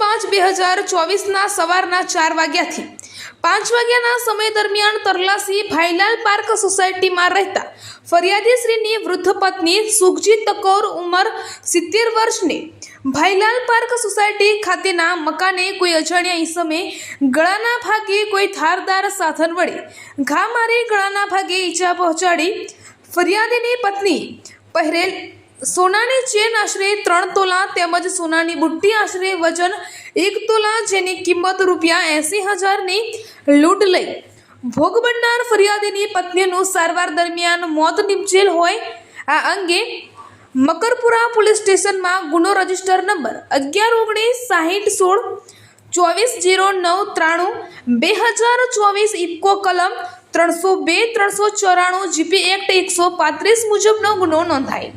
પાંચ બે હજાર ચોવીસના સવારના ચાર વાગ્યાથી. પાંચ વાગ્યાના સમય દરમિયાન તરલાસી ભાઈલાલ પાર્ક સોસાયટીમાં રહેતા ફરિયાદીશ્રીની વૃદ્ધ પત્ની સુખજીત તકોર ઉંમર સિત્તેર વર્ષની. ભાઈલાલ પાર્ક સોસાયટી ખાતેના મકાને કોઈ અજાણ્યા ઈસમે ગળાના ભાગે કોઈ ધારદાર સાધન વડે ઘા મારી ગળાના ભાગે ઈજા પહોંચાડી ફરિયાદીની પત્ની પહેરેલ સોનાની ચેન આશરે ત્રણ તોલા તેમજ સોનાની બુટ્ટી આશરે વજન એક તોલા જેની કિંમત રૂપિયા એંસી હજારની લૂંટ લઈ. ભોગ બનનાર ફરિયાદીની પત્નીનું સારવાર દરમિયાન મોત નિપજેલ હોય. આ અંગે મકરપુરા પોલીસ સ્ટેશનમાં ગુનો રજિસ્ટર નંબર અગિયાર, ઓગણીસ, સાહીઠ, સોળ, ચોવીસ, જીરો, નવ, ત્રાણું, બે હજાર ચોવીસ ઇફકો કલમ ત્રણસો બે, ત્રણસો ચોરાણું, જીપી એક્ટ એકસો પાંત્રીસ મુજબનો ગુનો નોંધાય.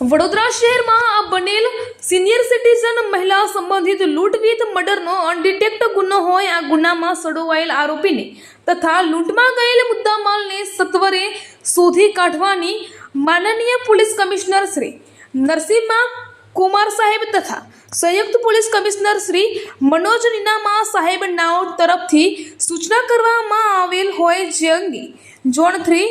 વડોદરા શહેરમાં આ બનેલ સિનિયર સિટીઝન મહિલા સંબંધિત લૂંટ વિથ મર્ડરનો અનડિટેક્ટ ગુનો હોય આ ગુનામાં સડોવાયેલ આરોપીને તથા લૂંટમાં ગયેલ મુદ્દામાલને સત્વરે શોધી કાઢવાની માનનીય પોલીસ કમિશનર શ્રી નરસિંહા કુમાર સાહેબ તથા સંયુક્ત પોલીસ કમિશનર શ્રી મનોજ નીનામા સાહેબ નાઓ તરફથી સૂચના કરવામાં આવેલ હોય જે અંગે zone three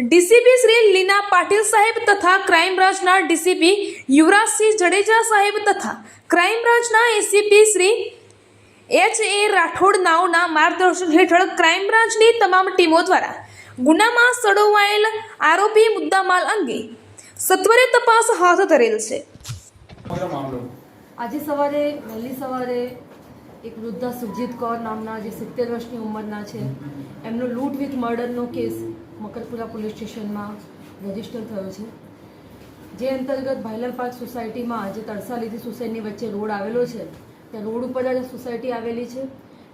DCP Shri Leena Patil સાહેબ તથા ક્રાઇમ બ્રાન્ચના ડીસીપી યુવરાજસિંહ જડેજા સાહેબ તથા ક્રાઇમ બ્રાન્ચના ACP Shri H A Rathod નાઓના માર્ગદર્શન હેઠળ ક્રાઇમ બ્રાન્ચની તમામ ટીમો દ્વારા ગુનામાં સડોવાયેલ આરોપી મુદ્દામાલ અંગે સત્વરે તપાસ હાથ ધરેલ છે. આજે સવારે, વહેલી સવારે એક વૃદ્ધા સુરજીત કૌર નામના જે સિત્તેર વર્ષની ઉંમરના છે, એમનો લૂંટ વિથ મર્ડરનો કેસ મકરપુરા પોલીસ સ્ટેશનમાં રજિસ્ટર થયો છે. જે અંતર્ગત ભાઈલાલ પાર્ક સોસાયટીમાં જે તરસાલીથી સોસાયટીની વચ્ચે રોડ આવેલો છે. ત્યાં રોડ ઉપર જ સોસાયટી આવેલી છે,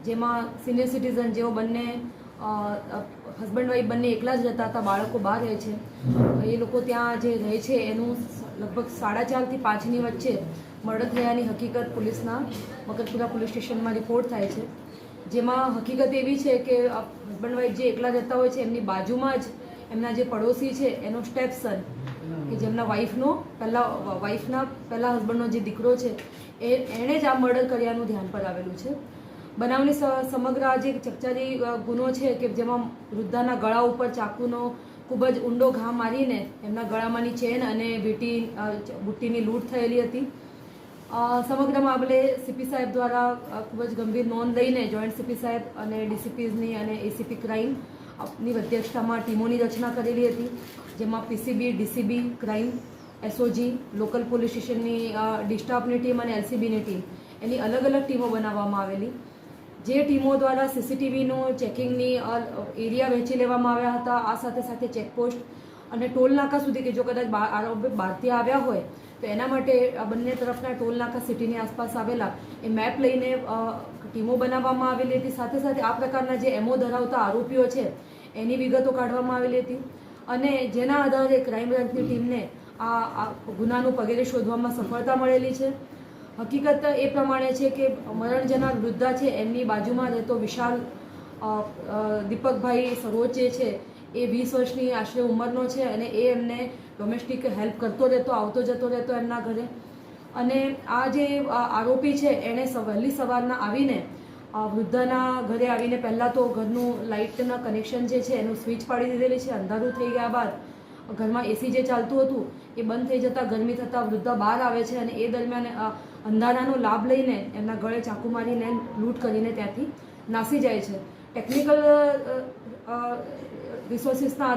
જેમાં સિનિયર સિટીઝન જેઓ બંને હસબન્ડ વાઈફ બંને એકલા જ રહેતા હતા, બાળકો બહાર રહે છે. એ લોકો ત્યાં જે રહે છે, એનું લગભગ સાડા ચારથી પાંચની વચ્ચે મર્ડર થયાની હકીકત પોલીસના મકરપુરા પોલીસ સ્ટેશનમાં રિપોર્ટ થાય છે. જેમાં હકીકત એવી છે કે હસબન્ડ વાઈફ જે એકલા જતા હોય છે, એમની બાજુમાં જ એમના જે પડોશી છે, એનો સ્ટેપસન કે જેમના વાઈફનો પહેલાં વાઈફના પહેલાં હસબન્ડનો જે દીકરો છે, એ એણે જ આ મર્ડર કર્યાનું ધ્યાન પર આવેલું છે. બનાવની સમગ્ર આ જે ચકચારી ગુનો છે કે જેમાં વૃદ્ધાના ગળા ઉપર ચાકુનો ખૂબ જ ઊંડો ઘા મારીને એમના ગળામાંની ચેન અને વીટી બુટ્ટીની લૂંટ થયેલી હતી. સમગ્ર મામલે સીપી સાહેબ દ્વારા ખૂબ જ ગંભીર નોંધ લઈને જોઈન્ટ સીપી સાહેબ અને ડીસીપીઝની અને એસીપી ક્રાઇમની અધ્યક્ષતામાં ટીમોની રચના કરેલી હતી, જેમાં PCB DCB crime SOG local police સ્ટેશનની ડિસ્ટાફની ટીમ અને એલસીબીની ટીમ એની અલગ અલગ ટીમો બનાવવામાં આવેલી. જે ટીમો દ્વારા સીસીટીવીનું ચેકિંગની એરિયા વહેંચી લેવામાં આવ્યા હતા. આ સાથે સાથે ચેકપોસ્ટ અને ટોલ નાકા સુધી કે જો કદાચ આરોપી બહારથી આવ્યા હોય તો એના માટે આ બંને તરફના ટોલ નાકા સિટીની આસપાસ આવેલા એ મેપ લઈને ટીમો બનાવવામાં આવેલી હતી. સાથે સાથે આ પ્રકારના જે એમઓ ધરાવતા આરોપીઓ છે, એની વિગતો કાઢવામાં આવેલી હતી. અને જેના આધારે ક્રાઇમ બ્રાન્ચની ટીમને આ ગુનાનું પગેરે શોધવામાં સફળતા મળેલી છે. હકીકત એ પ્રમાણે છે કે મરણ જનાર વૃદ્ધા છે, એમની બાજુમાં રહેતો વિશાલ દીપકભાઈ સરોજ જે છે એ વીસ વર્ષની આશરે ઉંમરનો છે અને એ એમને ડોમેસ્ટિક હેલ્પ કરતો રહેતો, આવતો જતો રહેતો એમના ઘરે. અને આ જે આરોપી છે એણે વહેલી સવારના આવીને વૃદ્ધાના ઘરે આવીને પહેલાં તો ઘરનું લાઇટના કનેક્શન જે છે, એનું સ્વિચ પાડી દીધેલી છે, અંધારું થઈ ગયા બાદ, ઘરમાં એસી જે ચાલતું હતું, એ બંધ થઈ જતાં ગરમી થતાં વૃદ્ધા બહાર આવે છે અને એ દરમિયાન અંધારાનો લાભ લઈને એમના ગળે ચાકુ મારીને લૂંટ કરીને ત્યાંથી નાસી જાય છે. Technical pessoas se está